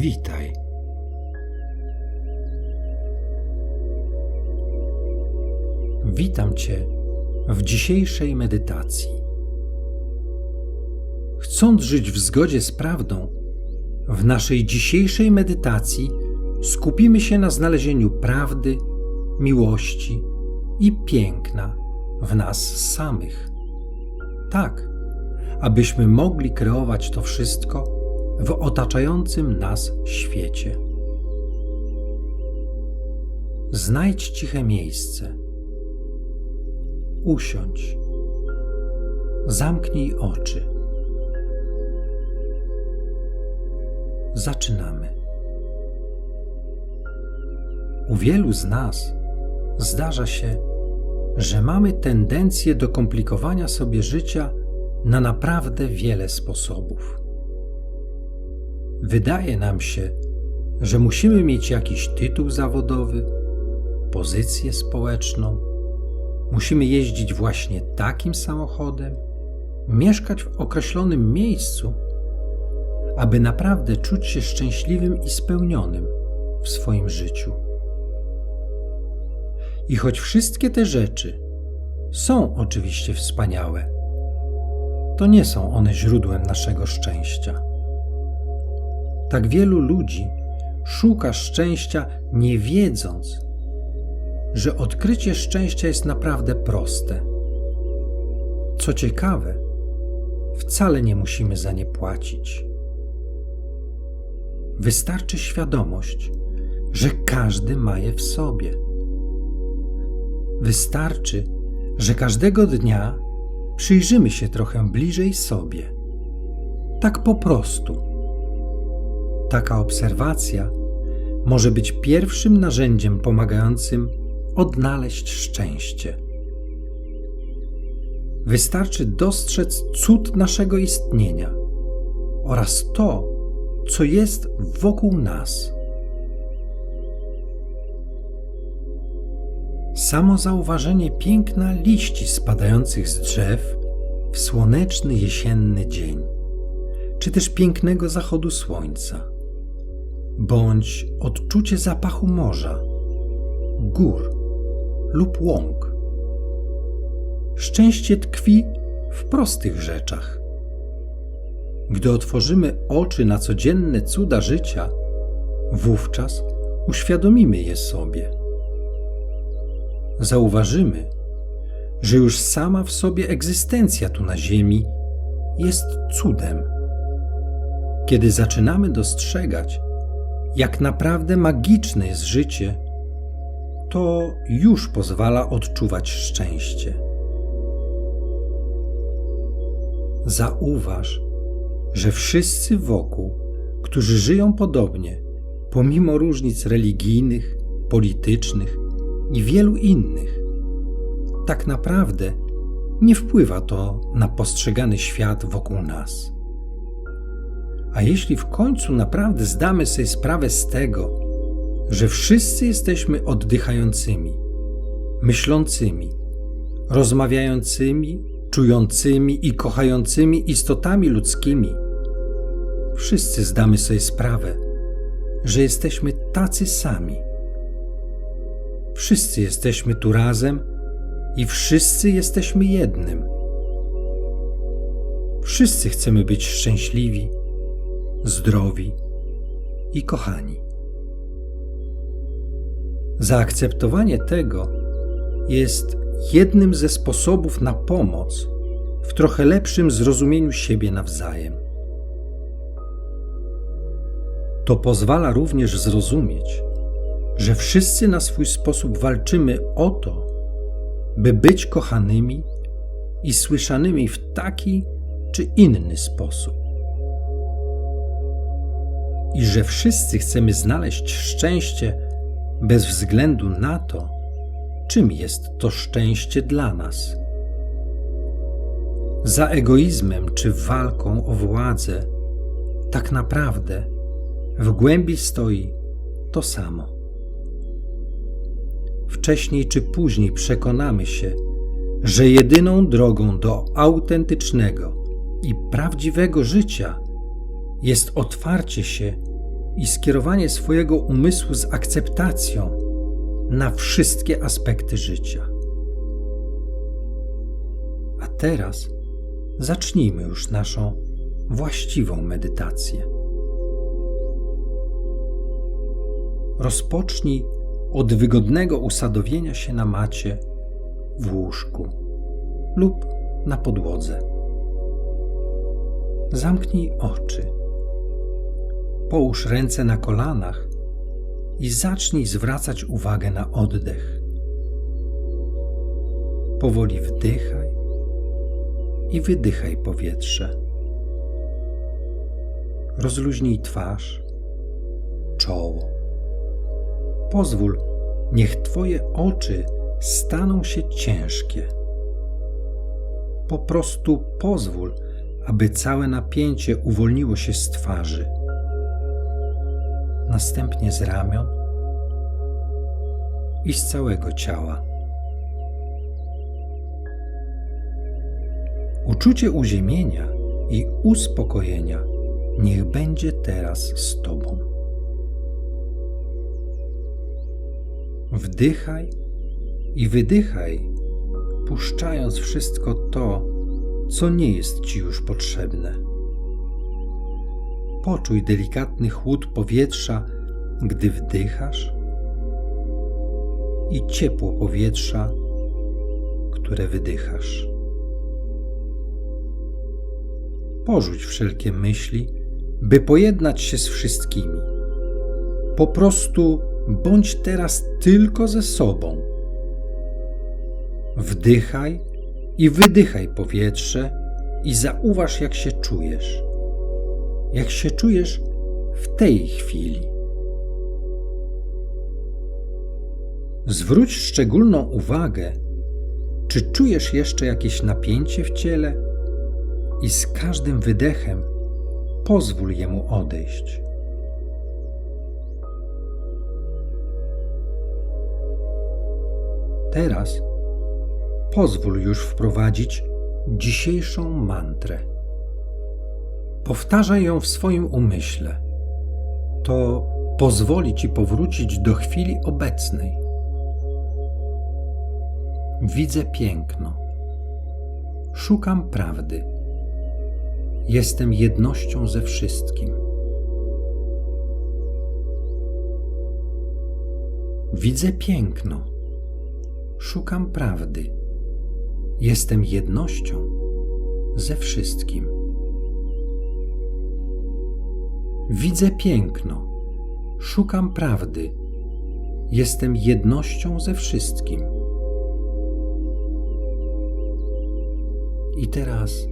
Witaj. Witam Cię w dzisiejszej medytacji. Chcąc żyć w zgodzie z prawdą, w naszej dzisiejszej medytacji skupimy się na znalezieniu prawdy, miłości i piękna w nas samych. Tak, abyśmy mogli kreować to wszystko w otaczającym nas świecie. Znajdź ciche miejsce. Usiądź. Zamknij oczy. Zaczynamy. U wielu z nas zdarza się, że mamy tendencję do komplikowania sobie życia na naprawdę wiele sposobów. Wydaje nam się, że musimy mieć jakiś tytuł zawodowy, pozycję społeczną, musimy jeździć właśnie takim samochodem, mieszkać w określonym miejscu, aby naprawdę czuć się szczęśliwym i spełnionym w swoim życiu. I choć wszystkie te rzeczy są oczywiście wspaniałe, to nie są one źródłem naszego szczęścia. Tak wielu ludzi szuka szczęścia, nie wiedząc, że odkrycie szczęścia jest naprawdę proste. Co ciekawe, wcale nie musimy za nie płacić. Wystarczy świadomość, że każdy ma je w sobie. Wystarczy, że każdego dnia przyjrzymy się trochę bliżej sobie. Tak po prostu Taka obserwacja może być pierwszym narzędziem pomagającym odnaleźć szczęście. Wystarczy dostrzec cud naszego istnienia oraz to, co jest wokół nas. Samo zauważenie piękna liści spadających z drzew w słoneczny jesienny dzień, czy też pięknego zachodu słońca bądź odczucie zapachu morza, gór lub łąk. Szczęście tkwi w prostych rzeczach. Gdy otworzymy oczy na codzienne cuda życia, wówczas uświadomimy je sobie. Zauważymy, że już sama w sobie egzystencja tu na Ziemi jest cudem. Kiedy zaczynamy dostrzegać, jak naprawdę magiczne jest życie, to już pozwala odczuwać szczęście. Zauważ, że wszyscy wokół, którzy żyją podobnie, pomimo różnic religijnych, politycznych i wielu innych, tak naprawdę nie wpływa to na postrzegany świat wokół nas. A jeśli w końcu naprawdę zdamy sobie sprawę z tego, że wszyscy jesteśmy oddychającymi, myślącymi, rozmawiającymi, czującymi i kochającymi istotami ludzkimi, wszyscy zdamy sobie sprawę, że jesteśmy tacy sami. Wszyscy jesteśmy tu razem i wszyscy jesteśmy jednym. Wszyscy chcemy być szczęśliwi zdrowi i kochani. Zaakceptowanie tego jest jednym ze sposobów na pomoc w trochę lepszym zrozumieniu siebie nawzajem. To pozwala również zrozumieć, że wszyscy na swój sposób walczymy o to, by być kochanymi i słyszanymi w taki czy inny sposób i że wszyscy chcemy znaleźć szczęście bez względu na to, czym jest to szczęście dla nas. Za egoizmem czy walką o władzę, tak naprawdę w głębi stoi to samo. Wcześniej czy później przekonamy się, że jedyną drogą do autentycznego i prawdziwego życia jest otwarcie się i skierowanie swojego umysłu z akceptacją na wszystkie aspekty życia. A teraz zacznijmy już naszą właściwą medytację. Rozpocznij od wygodnego usadowienia się na macie w łóżku lub na podłodze. Zamknij oczy. Połóż ręce na kolanach i zacznij zwracać uwagę na oddech. Powoli wdychaj i wydychaj powietrze. Rozluźnij twarz, czoło. Pozwól, niech Twoje oczy staną się ciężkie. Po prostu pozwól, aby całe napięcie uwolniło się z twarzy. Następnie z ramion i z całego ciała. Uczucie uziemienia i uspokojenia niech będzie teraz z Tobą. Wdychaj i wydychaj, puszczając wszystko to, co nie jest Ci już potrzebne. Poczuj delikatny chłód powietrza, gdy wdychasz, i ciepło powietrza, które wydychasz. Porzuć wszelkie myśli, by pojednać się z wszystkimi. Po prostu bądź teraz tylko ze sobą. Wdychaj i wydychaj powietrze i zauważ, jak się czujesz. Jak się czujesz w tej chwili. Zwróć szczególną uwagę, czy czujesz jeszcze jakieś napięcie w ciele i z każdym wydechem pozwól jemu odejść. Teraz pozwól już wprowadzić dzisiejszą mantrę. Powtarzaj ją w swoim umyśle. To pozwoli ci powrócić do chwili obecnej. Widzę piękno. Szukam prawdy. Jestem jednością ze wszystkim. Widzę piękno. Szukam prawdy. Jestem jednością ze wszystkim. Widzę piękno. Szukam prawdy. Jestem jednością ze wszystkim. I teraz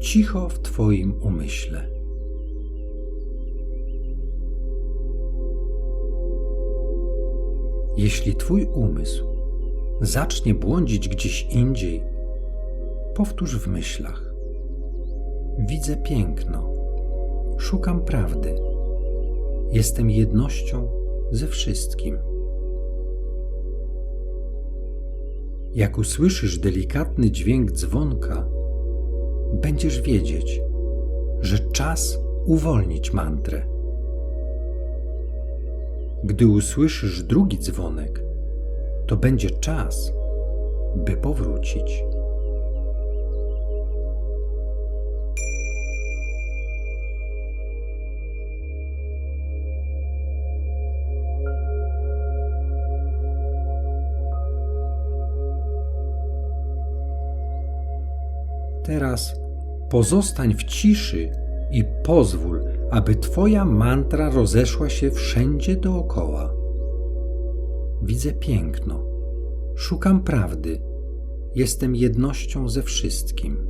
cicho w Twoim umyśle. Jeśli Twój umysł zacznie błądzić gdzieś indziej, powtórz w myślach. Widzę piękno, szukam prawdy, jestem jednością ze wszystkim. Jak usłyszysz delikatny dźwięk dzwonka, będziesz wiedzieć, że czas uwolnić mantrę. Gdy usłyszysz drugi dzwonek, to będzie czas, by powrócić. Teraz pozostań w ciszy i pozwól, aby Twoja mantra rozeszła się wszędzie dookoła. Widzę piękno, szukam prawdy, jestem jednością ze wszystkim.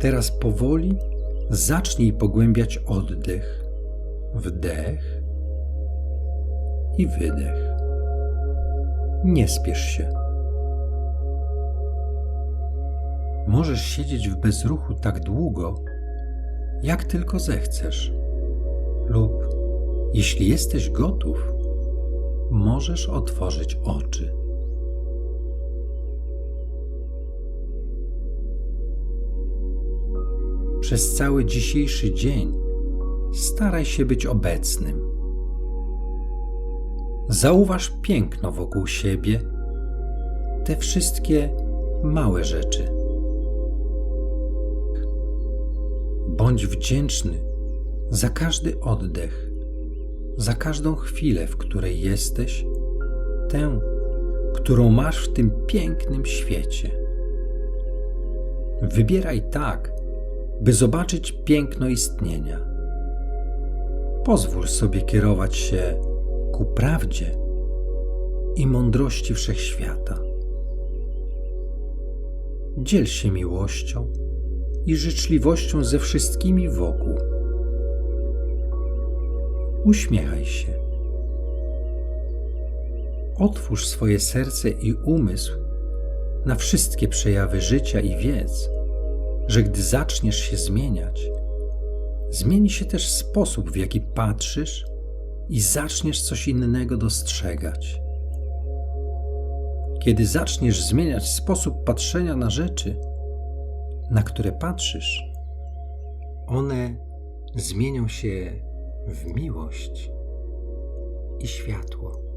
Teraz powoli zacznij pogłębiać oddech, wdech i wydech. Nie spiesz się. Możesz siedzieć w bezruchu tak długo, jak tylko zechcesz, lub jeśli jesteś gotów, możesz otworzyć oczy. Przez cały dzisiejszy dzień staraj się być obecnym. Zauważ piękno wokół siebie, te wszystkie małe rzeczy. Bądź wdzięczny za każdy oddech, za każdą chwilę, w której jesteś, tę, którą masz w tym pięknym świecie. Wybieraj tak, by zobaczyć piękno istnienia. Pozwól sobie kierować się ku prawdzie i mądrości wszechświata. Dziel się miłością i życzliwością ze wszystkimi wokół. Uśmiechaj się. Otwórz swoje serce i umysł na wszystkie przejawy życia i wiedz, że gdy zaczniesz się zmieniać, zmieni się też sposób, w jaki patrzysz i zaczniesz coś innego dostrzegać. Kiedy zaczniesz zmieniać sposób patrzenia na rzeczy, na które patrzysz, one zmienią się w miłość i światło.